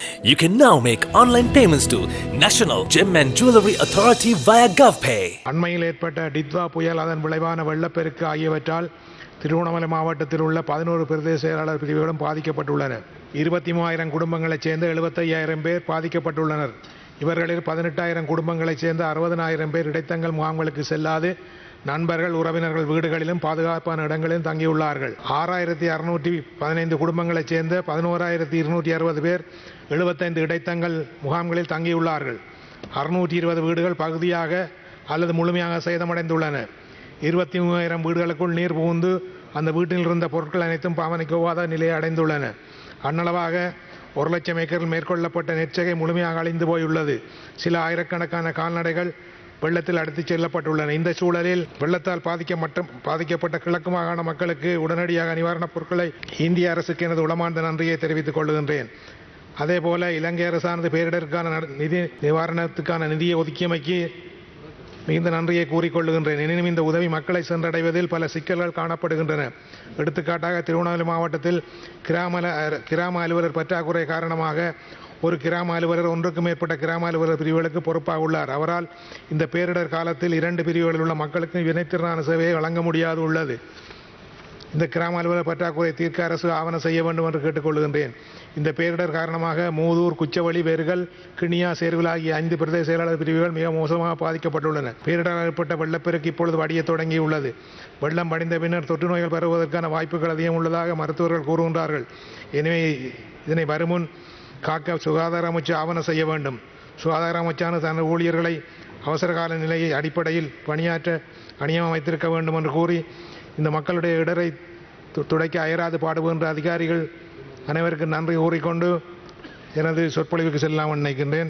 You can now make online payments to National Gem and Jewelry Authority via GovPay. அண்மையில் ஏற்பட்ட டித்வா புயல் அதன் விளைவான வெள்ளப்பெருக்கு ஆகியவற்றால் திருவண்ணாமலை மாவட்டத்தில் உள்ள பதினோரு பிரதேச செயலாளர் பிரிவுகளும் பாதிக்கப்பட்டுள்ளன இருபத்தி மூவாயிரம் குடும்பங்களைச் சேர்ந்த எழுபத்தையாயிரம் பேர் பாதிக்கப்பட்டுள்ளனர். இவர்களில் பதினெட்டாயிரம் குடும்பங்களைச் சேர்ந்த அறுபதனாயிரம் பேர் இடைத்தங்கள் முகாம்களுக்கு செல்லாது. நண்பர்கள் உறவினர்கள் வீடுகளிலும் பாதுகாப்பான இடங்களிலும் தங்கியுள்ளார்கள். ஆறாயிரத்தி அறுநூற்றி பதினைந்து குடும்பங்களைச் சேர்ந்த பதினோராயிரத்தி இருநூற்றி அறுபது பேர் எழுபத்தைந்து இடைத்தங்கள் முகாம்களில் தங்கியுள்ளார்கள். அறுநூற்றி இருபது வீடுகள் பகுதியாக அல்லது முழுமையாக சேதமடைந்துள்ளன. இருபத்தி மூவாயிரம் வீடுகளுக்குள் நீர் புகுந்து அந்த வீட்டில் இருந்த பொருட்கள் அனைத்தும் பாவனைக்கு ஒவ்வாத நிலையை அடைந்துள்ளன. அன்னளவாக ஒரு லட்சம் ஏக்கரில் மேற்கொள்ளப்பட்ட நெற்சகை முழுமையாக அழிந்து போயுள்ளது. சில ஆயிரக்கணக்கான கால்நடைகள் வெள்ளத்தில் அடித்துச் செல்லப்பட்டுள்ளன. இந்த சூழலில் வெள்ளத்தால் பாதிக்க மட்டும் பாதிக்கப்பட்ட கிழக்கு மாகாண மக்களுக்கு உடனடியாக நிவாரணப் பொருட்களை இந்திய அரசுக்கு எனது உளமார்ந்த நன்றியை தெரிவித்துக் கொள்கின்றேன். அதேபோல இலங்கை அரசானது பேரிடருக்கான நட- நிதி நிவாரணத்துக்கான நிதியை ஒதுக்கியமைக்கு மிகுந்த நன்றியை கூறிக்கொள்ளுகின்றேன். எனினும் இந்த உதவி மக்களை சென்றடைவதில் பல சிக்கல்கள் காணப்படுகின்றன. எடுத்துக்காட்டாக திருவண்ணாமலை மாவட்டத்தில் கிராம கிராம அலுவலர் பற்றாக்குறை காரணமாக ஒரு கிராம அலுவலர் ஒன்றுக்கும் மேற்பட்ட கிராம அலுவலர் பிரிவுகளுக்கு பொறுப்பாக உள்ளார். அவரால் இந்த பேரிடர் காலத்தில் இரண்டு பிரிவுகளில் உள்ள மக்களுக்கு வினைத்திறனான சேவையை வழங்க முடியாது உள்ளது. இந்த கிராம அலுவலர் பற்றாக்குறை தீர்க்க அரசு ஆவணம் செய்ய வேண்டும் என்று கேட்டுக்கொள்கின்றேன். இந்த பேரிடர் காரணமாக மூதூர் குச்சவழி வேர்கள் கிணியா சேர்வில் ஆகிய ஐந்து பிரதேச செயலாளர் பிரிவுகள் மிக மோசமாக பாதிக்கப்பட்டுள்ளன. பேரிடரால் ஏற்பட்ட வெள்ளப்பெருக்கு இப்பொழுது வடிய தொடங்கியுள்ளது. வெள்ளம் வடிந்த பின்னர் தொற்று நோய்கள் பரவுவதற்கான வாய்ப்புகள் அதிகம் உள்ளதாக மருத்துவர்கள் கூறுகின்றார்கள். எனவே இதனை வருமுன் காக்க சுகாதார அமைச்சு ஆவணம் செய்ய வேண்டும். சுகாதார அமைச்சான தனது ஊழியர்களை அவசரகால நிலையை அடிப்படையில் பணியாற்ற பணியம் வைத்திருக்க வேண்டும் என்று கூறி இந்த மக்களுடைய இடரை து- துடைக்க அயராது பாடுபடுகின்ற அதிகாரிகள் அனைவருக்கும் நன்றி கூறிக்கொண்டு எனது சொற்பொழிவுக்கு செல்லலாம் நினைக்கின்றேன்.